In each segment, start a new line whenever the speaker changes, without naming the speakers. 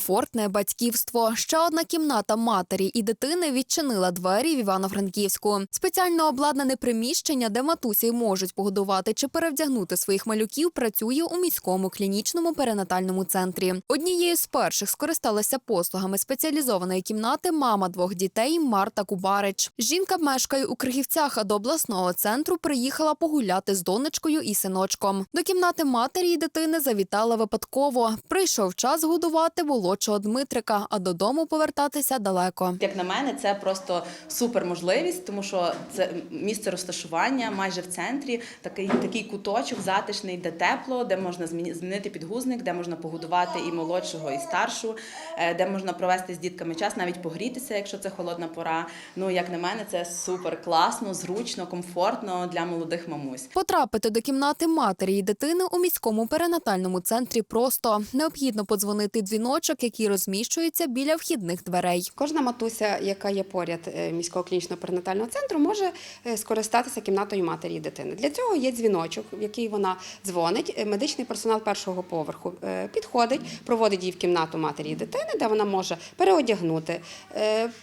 комфортне батьківство. Ще одна кімната матері і дитини відчинила двері в Івано-Франківську. Спеціально обладнане приміщення, де матусі можуть погодувати чи перевдягнути своїх малюків, працює у міському клінічному перинатальному центрі. Однією з перших скористалася послугами спеціалізованої кімнати мама двох дітей Марта Кубарич. Жінка мешкає у Кригівцях, а до обласного центру приїхала погуляти з донечкою і синочком. До кімнати матері і дитини завітала випадково. Прийшов час годувати молодшого Дмитрика, а додому повертатися далеко.
Як на мене, це просто супер можливість, тому що це місце розташування майже в центрі, такий такий куточок затишний, де тепло, де можна змінити підгузник, де можна погодувати і молодшого, і старшу, е, де можна провести з дітками час, навіть погрітися, якщо це холодна пора. Ну як на мене, це супер класно, зручно, комфортно для молодих мамусь.
Потрапити до кімнати матері і дитини у міському перинатальному центрі просто необхідно подзвонити дзвіночок, який розміщується біля вхідних дверей.
Кожна матуся, яка є поряд е, міського клінічного перинатального центру, може е, скористатися кімнатою матері і дитини. Для цього є дзвіночок, в який вона дзвонить. Е, Медичний персонал першого поверху підходить, проводить її в кімнату матері і дитини, де вона може переодягнути,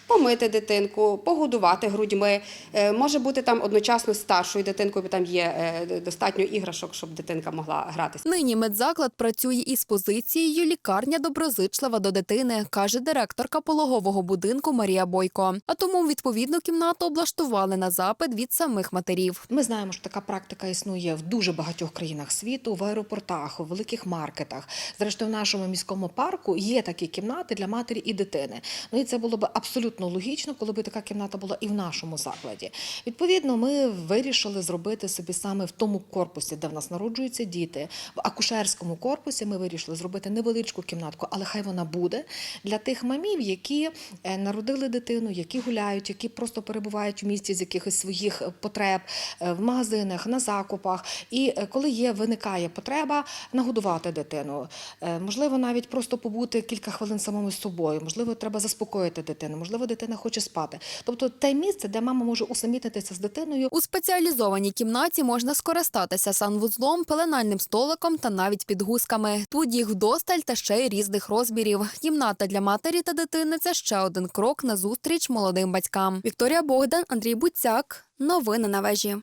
помити дитинку, погодувати грудьми. Може бути там одночасно старшою дитинкою, бо там є достатньо іграшок, щоб дитинка могла гратися.
Нині медзаклад працює із позицією лікарня доброзичлива до дитини, каже директорка пологового будинку Марія Бойко. А тому відповідну кімнату облаштували на запит від самих матерів.
Ми знаємо, що така практика існує в дуже багатьох країнах світу, в аеропортах, у великих маркетах. Зрештою, в нашому міському парку є такі кімнати для матері і дитини. Ну і це було б абсолютно логічно, коли б така кімната була і в нашому закладі. Відповідно, ми вирішили зробити собі саме в тому корпусі, де в нас народжуються діти, в акушерському корпусі. Ми вирішили зробити невеличку кімнатку, але хай вона буде для тих мамів, які е, народили дитину, які гуляють, які просто перебувають в місті з якихось своїх е, потреб е, в магазинах, на закупах. І коли є виникає потреба нагодувати дитину, можливо, навіть просто побути кілька хвилин самому з собою, можливо, треба заспокоїти дитину, можливо, дитина хоче спати. Тобто те місце, де мама може усамітнитися з дитиною,
У спеціалізованій кімнаті можна скористатися санвузлом, пеленальним столиком та навіть підгузками. Тут їх вдосталь та ще й різних розмірів. Кімната для матері та дитини це ще один крок на зустріч молодим батькам. Вікторія Богдан, Андрій Буцяк. Новини на вежі.